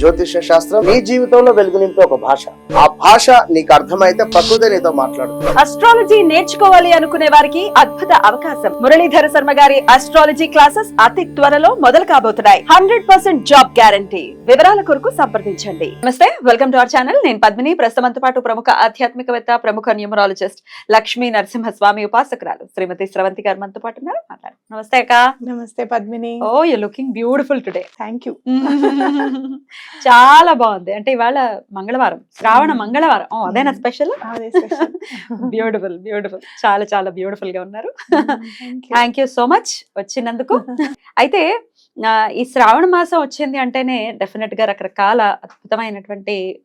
జ్యోతిష్య శాస్త్రం నీ జీవితంలో వెలుగునింపే ఒక భాష. ఆ భాష నీకు అర్థమైతే ప్రకృతి నీతో మాట్లాడుతుంది అస్ట్రాలజీ నేర్చుకోవాలి అనుకునే వారికి అద్భుత అవకాశం. మురళీధర శర్మ గారి అస్ట్రాలజీ క్లాసెస్ అతి త్వరలో మొదలు కాబోతున్నాయి. హండ్రెడ్ పర్సెంట్ జాబ్ గ్యారంటీ వివరాల కొరకు సంప్రదించండి. నమస్తే వెల్కమ్ టు అవర్ ఛానల్ నేను పద్మిని ప్రస్తుతంతో పాటు ప్రముఖ ఆధ్యాత్మికవేత్త ప్రముఖ న్యూమరాలజిస్ట్ లక్ష్మీ నరసింహస్వామి ఉపాసకురాలు శ్రీమతి స్రవంతి గారు మనతో పాటు ఉన్నారు. మాట్లాడు. నమస్తే అక్క. నమస్తే Padmini. Oh you looking beautiful today thank you చాలా బాగుంది. అంటే ఇవాళ మంగళవారం శ్రావణ మంగళవారం. ఓ అదేనా స్పెషల్. బ్యూటిఫుల్ బ్యూటిఫుల్ చాలా చాలా బ్యూటిఫుల్గా ఉన్నారు. థ్యాంక్ యూ సో మచ్ వచ్చినందుకు. అయితే ఈ శ్రావణ మాసం వచ్చింది అంటేనే డెఫినెట్గా రకరకాల అద్భుతమైనటువంటి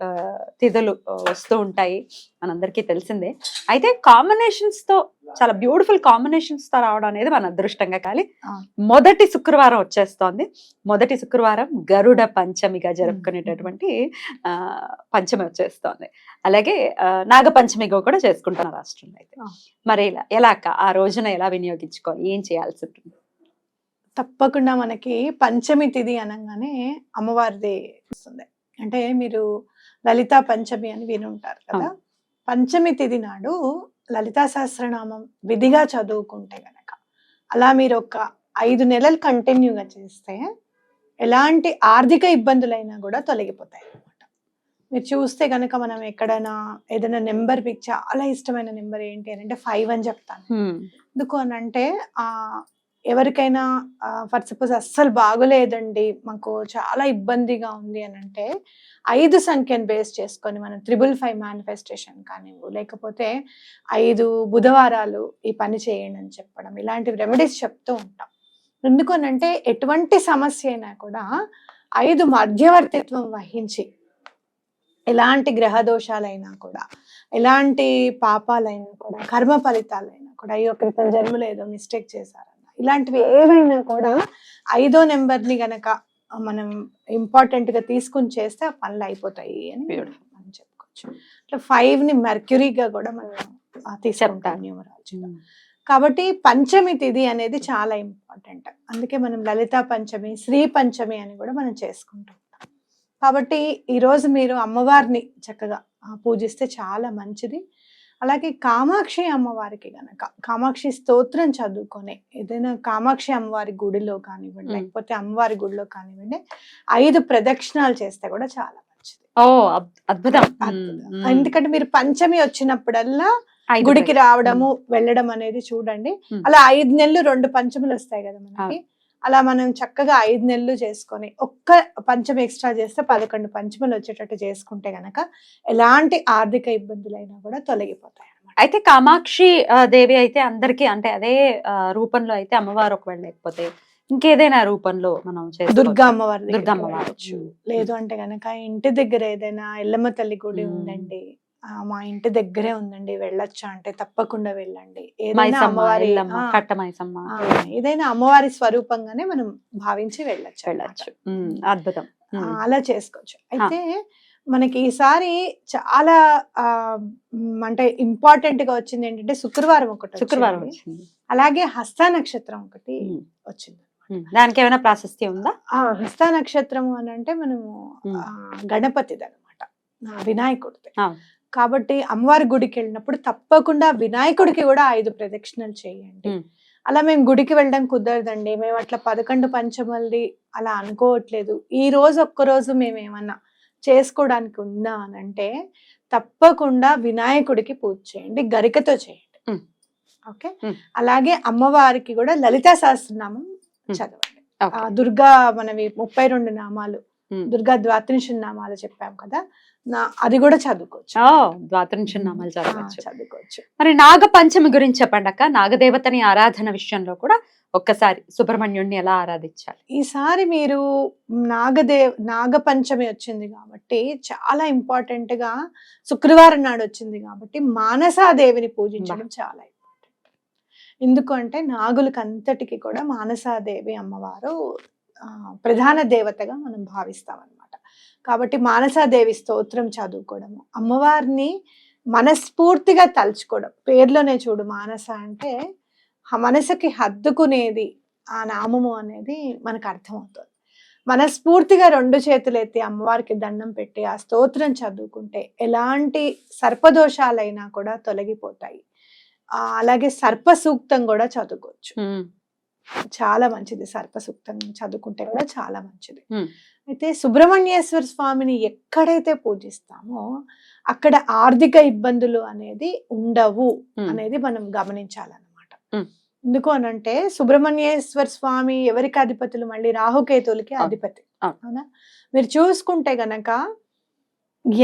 తిథులు వస్తూ ఉంటాయి. మనందరికీ తెలిసిందే. అయితే కాంబినేషన్స్తో చాలా బ్యూటిఫుల్ కాంబినేషన్స్తో రావడం అనేది మన అదృష్టంగా కాలి. మొదటి శుక్రవారం వచ్చేస్తోంది. మొదటి శుక్రవారం గరుడ పంచమిగా జరుపుకునేటటువంటి ఆ, పంచమి వచ్చేస్తోంది. అలాగే ఆ, నాగ పంచమిగా కూడా చేసుకుంటున్నారు రాష్ట్రంలో అయితే. మరి ఇలా ఎలా ఆ రోజున ఎలా వినియోగించుకోవాలి? ఏం చేయాల్సి ఉంటుంది? తప్పకుండా మనకి పంచమి తిథి అనగానే అమ్మవారిది వస్తుంది. అంటే మీరు లలితా పంచమి అని విని ఉంటారు కదా పంచమి తిథి నాడు లలితా సహస్రనామం విధిగా చదువుకుంటే గనక అలా మీరు ఒక ఐదు నెలలు కంటిన్యూగా చేస్తే ఎలాంటి ఆర్థిక ఇబ్బందులైనా కూడా తొలగిపోతాయి అన్నమాట. మీరు చూస్తే గనక మనం ఎక్కడైనా ఏదైనా నెంబర్ మీకు చాలా ఇష్టమైన నెంబర్ ఏంటి అని అంటే ఫైవ్ అని చెప్తాను. ఎందుకు అని అంటే ఆ ఎవరికైనా ఫర్ సపోజ్ అస్సలు బాగోలేదండి మాకు చాలా ఇబ్బందిగా ఉంది అని అంటే ఐదు సంఖ్యను బేస్ చేసుకొని మనం త్రిబుల్ ఫైవ్ మేనిఫెస్టేషన్ కానివ్వు లేకపోతే ఐదు బుధవారాలు ఈ పని చేయండి అని చెప్పడం ఇలాంటి రెమెడీస్ చెప్తూ ఉంటాం. ఎందుకనంటే ఎటువంటి సమస్య అయినా కూడా ఐదు మధ్యవర్తిత్వం వహించి ఎలాంటి గ్రహ దోషాలైనా కూడా ఎలాంటి పాపాలైనా కూడా కర్మ ఫలితాలైనా కూడా అయ్యో క్రితం జన్మలేదో మిస్టేక్ చేశారు? ఇలాంటివి ఏవైనా కూడా ఐదో నెంబర్ని గనక మనం ఇంపార్టెంట్గా తీసుకుని చేస్తే ఆ పనులు అయిపోతాయి అని. మనం చెప్పుకోవచ్చు. ఇట్లా ఫైవ్ని మెర్క్యూరీగా కూడా మనం తీసుకుంటాం చెప్తారు. న్యూమరాలజీలో కాబట్టి పంచమి తిథి అనేది చాలా ఇంపార్టెంట్ అందుకే మనం లలితా పంచమి శ్రీ పంచమి అని కూడా మనం చేసుకుంటూ ఉంటాం. కాబట్టి ఈ రోజు మీరు అమ్మవారిని చక్కగా పూజిస్తే చాలా మంచిది. అలాగే కామాక్షి అమ్మవారికి గనక కామాక్షి స్తోత్రం చదువుకొని ఏదైనా కామాక్షి అమ్మవారి గుడిలో కానివ్వండి. లేకపోతే అమ్మవారి గుడిలో కానివ్వండి ఐదు ప్రదక్షిణాలు చేస్తే కూడా చాలా మంచిది ఓ అద్- అద్భుతం. ఎందుకంటే మీరు పంచమి వచ్చినప్పుడల్లా గుడికి. రావడము వెళ్ళడం అనేది చూడండి. అలా ఐదు నెలలు రెండు పంచములు వస్తాయి కదా మనకి అలా మనం చక్కగా ఐదు నెలలు చేసుకొని ఒక్క పంచమి ఎక్స్ట్రా చేస్తే పదకొండు పంచములు వచ్చేటట్టు చేసుకుంటే గనక ఎలాంటి ఆర్థిక ఇబ్బందులైనా కూడా తొలగిపోతాయి అయితే కామాక్షి దేవి అయితే అందరికి అంటే అదే రూపంలో అయితే అమ్మవారు ఒకవేళ లేకపోతే ఇంకేదైనా రూపంలో మనం? దుర్గా అమ్మవారి దుర్గా అమ్మవారు. లేదు అంటే గనక ఇంటి దగ్గర ఏదైనా ఎల్లమ్మ తల్లి గుడి. ఉందండి మా ఇంటి దగ్గరే ఉందండి వెళ్ళొచ్చా అంటే తప్పకుండా వెళ్ళండి. ఏదైనా అమ్మవారి ఏదైనా స్వరూపంగానే మనం భావించి వెళ్ళొచ్చు వెళ్ళచ్చు. అద్భుతం. అలా చేసుకోవచ్చు. అయితే మనకి ఈసారి చాలా అంటే ఇంపార్టెంట్గా వచ్చింది ఏంటంటే శుక్రవారం ఒకటి శుక్రవారం అలాగే హస్త నక్షత్రం ఒకటి. వచ్చింది. దానికి ఏమైనా ప్రాశస్త్యం ఉందా? హస్త నక్షత్రం అని అంటే మనము గణపతిది అనమాట వినాయకుడిది. కాబట్టి అమ్మవారి గుడికి వెళ్ళినప్పుడు తప్పకుండా వినాయకుడికి కూడా ఐదు ప్రదక్షిణలు చేయండి. అలా మేము గుడికి వెళ్ళడం కుదరదండి మేము అట్లా పదకొండు పంచమల్ది అలా అనుకోవట్లేదు ఈ రోజు ఒక్క రోజు మేము ఏమన్నా చేసుకోవడానికి ఉందా అని అంటే తప్పకుండా వినాయకుడికి పూజ చేయండి గరికతో చేయండి. ఓకే. అలాగే అమ్మవారికి కూడా లలితా సహస్రనామం. చదవండి దుర్గా మనవి ముప్పై రెండు నామాలు. దుర్గా ద్వాత్రింశ నామాలు చెప్పాం కదా నా అది కూడా చదువుకోవచ్చు. ఓ ద్వాత్రింశ నామాలు ఆ, చదవచ్చు చదువుకోవచ్చు. మరి నాగ పంచమి గురించి చెప్పండి అక్క. నాగదేవతని ఆరాధన విషయంలో కూడా ఒక్కసారి సుబ్రహ్మణ్యుడిని ఎలా ఆరాధించాలి? ఈసారి మీరు నాగదేవ్ నాగపంచమి వచ్చింది కాబట్టి చాలా ఇంపార్టెంట్గా శుక్రవారం నాడు వచ్చింది కాబట్టి మానసాదేవిని పూజించడం చాలా ఇంపార్టెంట్ ఎందుకు అంటే నాగులకు అంతటికి కూడా మానసాదేవి అమ్మవారు ప్రధాన దేవతగా మనం భావిస్తాం అనమాట కాబట్టి మానసాదేవి స్తోత్రం చదువుకోవడము అమ్మవారిని మనస్ఫూర్తిగా తలుచుకోవడం. పేర్లోనే చూడు మానస అంటే మనసుకి హద్దుకునేది ఆ నామము అనేది మనకు అర్థమవుతుంది. మనస్ఫూర్తిగా రెండు చేతులు ఎత్తి అమ్మవారికి దండం పెట్టి ఆ స్తోత్రం చదువుకుంటే ఎలాంటి సర్పదోషాలైనా కూడా తొలగిపోతాయి. అలాగే సర్ప సూక్తం కూడా చదువుకోవచ్చు. చాలా మంచిది సర్ప సూక్తం చదువుకుంటే కూడా చాలా మంచిది. అయితే సుబ్రహ్మణ్యేశ్వర స్వామిని ఎక్కడైతే పూజిస్తామో అక్కడ ఆర్థిక ఇబ్బందులు అనేది ఉండవు అనేది మనం గమనించాలన్నమాట. ఎందుకు అనంటే సుబ్రహ్మణ్యేశ్వర స్వామి ఎవరికి అధిపతులు మళ్ళీ రాహుకేతులకి. అధిపతి అవును. మీరు చూసుకుంటే గనక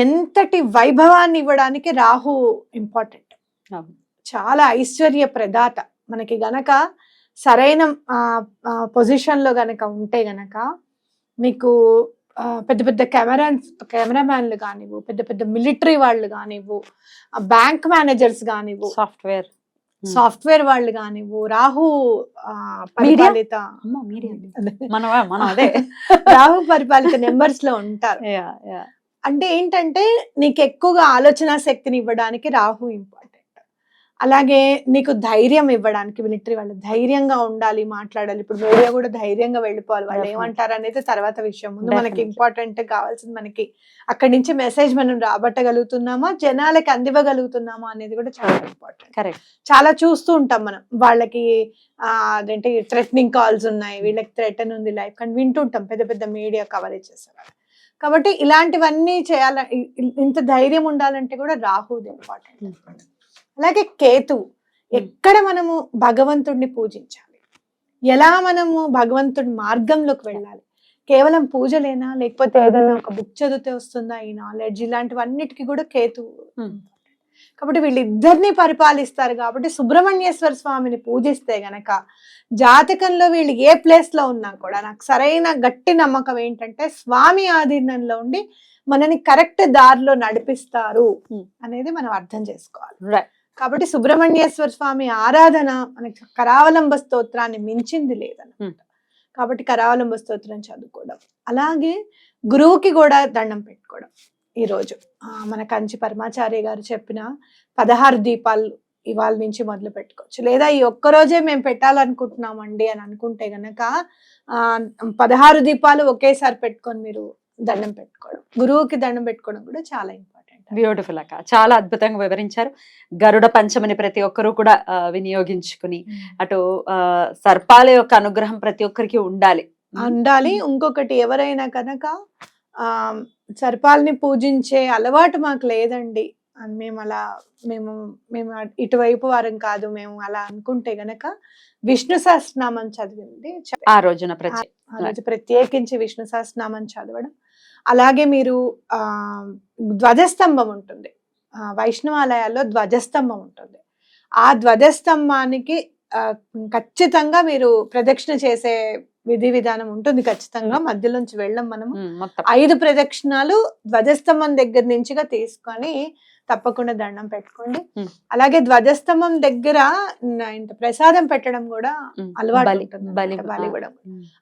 ఎంతటి వైభవాన్ని ఇవ్వడానికి రాహు ఇంపార్టెంట్. చాలా ఐశ్వర్య ప్రదాత మనకి గనక సరైన పొజిషన్లో గనక ఉంటే గనక మీకు పెద్ద పెద్ద కెమెరా కెమెరామ్యాన్లు కానివ్వు పెద్ద పెద్ద మిలిటరీ వాళ్ళు కానివ్వు బ్యాంక్ మేనేజర్స్ కానివ్వు సాఫ్ట్వేర్. సాఫ్ట్వేర్ వాళ్ళు కానివ్వు రాహు పరిపాలిత రాహు పరిపాలిత నెంబర్స్లో ఉంటారు. అంటే ఏంటంటే నీకు ఎక్కువగా ఆలోచన శక్తిని ఇవ్వడానికి రాహు ఇంపార్టెంట్ అలాగే నీకు ధైర్యం ఇవ్వడానికి మిలిటరీ వాళ్ళు ధైర్యంగా ఉండాలి మాట్లాడాలి. ఇప్పుడు మీడియా కూడా ధైర్యంగా వెళ్ళిపోవాలి. వాళ్ళు. ఏమంటారు అనేది తర్వాత విషయం. ముందు మనకి. ఇంపార్టెంట్ కావాల్సింది మనకి అక్కడి నుంచి మెసేజ్ మనం రాబట్టగలుగుతున్నామా జనాలకి అందివ్వగలుగుతున్నామా అనేది కూడా చాలా ఇంపార్టెంట్ కరెక్ట్ చాలా చూస్తూ ఉంటాం మనం. వాళ్ళకి ఆ, అదేంటి థ్రెటనింగ్ కాల్స్ ఉన్నాయి వీళ్ళకి థ్రెటన్ ఉంది లైఫ్ కానీ వింటుంటాం పెద్ద పెద్ద మీడియా కవరేజ్ చేసేవాళ్ళు కాబట్టి ఇలాంటివన్నీ చేయాల ఇంత ధైర్యం ఉండాలంటే కూడా రాహుది ఇంపార్టెంట్ అలాగే కేతువు ఎక్కడ మనము భగవంతుడిని పూజించాలి? ఎలా మనము భగవంతుడి మార్గంలోకి వెళ్ళాలి? కేవలం పూజలేనా? లేకపోతే ఏదైనా ఒక బుక్ చదివితే వస్తుందా ఈ నాలెడ్జ్? ఇలాంటివన్నిటికీ కూడా Hmm. కాబట్టి వీళ్ళిద్దరిని పరిపాలిస్తారు కాబట్టి సుబ్రహ్మణ్యేశ్వర స్వామిని పూజిస్తే గనక జాతకంలో వీళ్ళు ఏ ప్లేస్లో ఉన్నా కూడా నాకు సరైన గట్టి నమ్మకం ఏంటంటే స్వామి ఆధీనంలో ఉండి మనని కరెక్ట్ దారిలో నడిపిస్తారు. అనేది మనం అర్థం చేసుకోవాలి. రైట్ కాబట్టి సుబ్రహ్మణ్యేశ్వర స్వామి ఆరాధన మనకి కరావలంబ స్తోత్రాన్ని మించింది లేదన్నమాట. కాబట్టి కరావలంబ స్తోత్రం చదువుకోవడం. అలాగే గురువుకి కూడా దండం పెట్టుకోవడం ఈరోజు మన కంచి పరమాచార్య గారు చెప్పిన పదహారు దీపాలు ఇవాళ నుంచి మొదలు పెట్టుకోవచ్చు. లేదా ఈ ఒక్క రోజే మేము పెట్టాలనుకుంటున్నామండి అని అనుకుంటే గనక ఆ, పదహారు దీపాలు ఒకేసారి పెట్టుకొని మీరు దండం పెట్టుకోవడం. గురువుకి దండం పెట్టుకోవడం కూడా చాలా ఇంపార్టెంట్ బ్యూటిఫుల్ అక్క. చాలా అద్భుతంగా వివరించారు. గరుడ పంచమిని ప్రతి ఒక్కరూ కూడా వినియోగించుకుని అటు ఆ, సర్పాల యొక్క అనుగ్రహం ప్రతి ఒక్కరికి ఉండాలి. ఉండాలి. ఇంకొకటి ఎవరైనా కనుక ఆ సర్పాల్ని పూజించే అలవాటు మాకు లేదండి. అని మేము అలా మేము మేము ఇటువైపు వారం కాదు. మేము అలా అనుకుంటే గనక విష్ణు సహస్రనామం చదివింది. ఆ రోజున ప్రతి ఆ రోజు ప్రత్యేకించి విష్ణు సహస్రనామం చదవడం. అలాగే మీరు ధ్వజస్తంభం ఉంటుంది. వైష్ణవాలయాల్లో ధ్వజస్తంభం ఉంటుంది. ఆ ధ్వజస్తంభానికి ఖచ్చితంగా మీరు ప్రదక్షిణ చేసే విధి విధానం ఉంటుంది ఖచ్చితంగా. మధ్యలోంచి వెళ్ళం మనము. ఐదు ప్రదక్షిణాలు ధ్వజస్తంభం దగ్గర నుంచిగా తీసుకొని తప్పకుండా దండం పెట్టుకోండి. అలాగే ధ్వజస్తంభం దగ్గర ఇంత ప్రసాదం పెట్టడం కూడా అలవాటు బలి.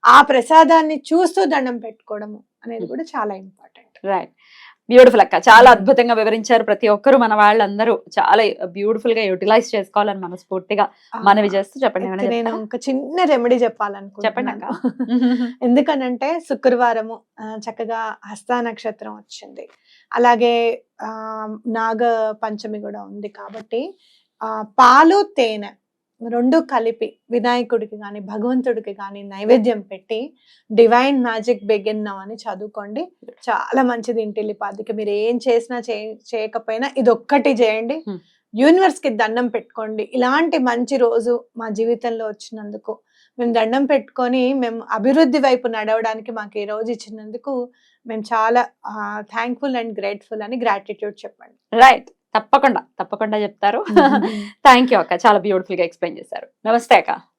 ఆ ప్రసాదాన్ని చూస్తూ దండం పెట్టుకోవడము అనేది కూడా చాలా ఇంపార్టెంట్ రైట్ బ్యూటిఫుల్ అక్క. చాలా అద్భుతంగా వివరించారు ప్రతి ఒక్కరు మన వాళ్ళందరూ. చాలా బ్యూటిఫుల్గా యూటిలైజ్ చేసుకోవాలని మనస్ఫూర్తిగా మనవి చేస్తూ చెప్పండి నేను? ఒక చిన్న రెమెడీ చెప్పండి చెప్పాలనుకుంటున్నాను అక్క. ఎందుకనంటే శుక్రవారము చక్కగా హస్త నక్షత్రం వచ్చింది. అలాగే ఆ నాగ పంచమి కూడా ఉంది కాబట్టి ఆ పాలు తేనె. రెండు కలిపి వినాయకుడికి కానీ భగవంతుడికి కానీ నైవేద్యం పెట్టి డివైన్ మ్యాజిక్ బిగిన్నాం అని చదువుకోండి చాలా మంచిది ఇంటిల్లిపాదికి మీరు ఏం చేసినా చే- చేయకపోయినా ఇది ఒక్కటి చేయండి. Hmm. యూనివర్స్కి దండం పెట్టుకోండి. ఇలాంటి మంచి రోజు మా జీవితంలో వచ్చినందుకు మేము దండం పెట్టుకొని మేము అభివృద్ధి వైపు నడవడానికి మాకు ఈ రోజు ఇచ్చినందుకు మేము చాలా థ్యాంక్ఫుల్ అండ్ గ్రేట్ఫుల్ అని గ్రాటిట్యూడ్ చెప్పండి. రైట్ తప్పకుండా తప్పకుండా చెప్తారు. థ్యాంక్ యూ అక్క. చాలా బ్యూటిఫుల్గా ఎక్స్ప్లెయిన్ చేశారు. నమస్తే అక్క.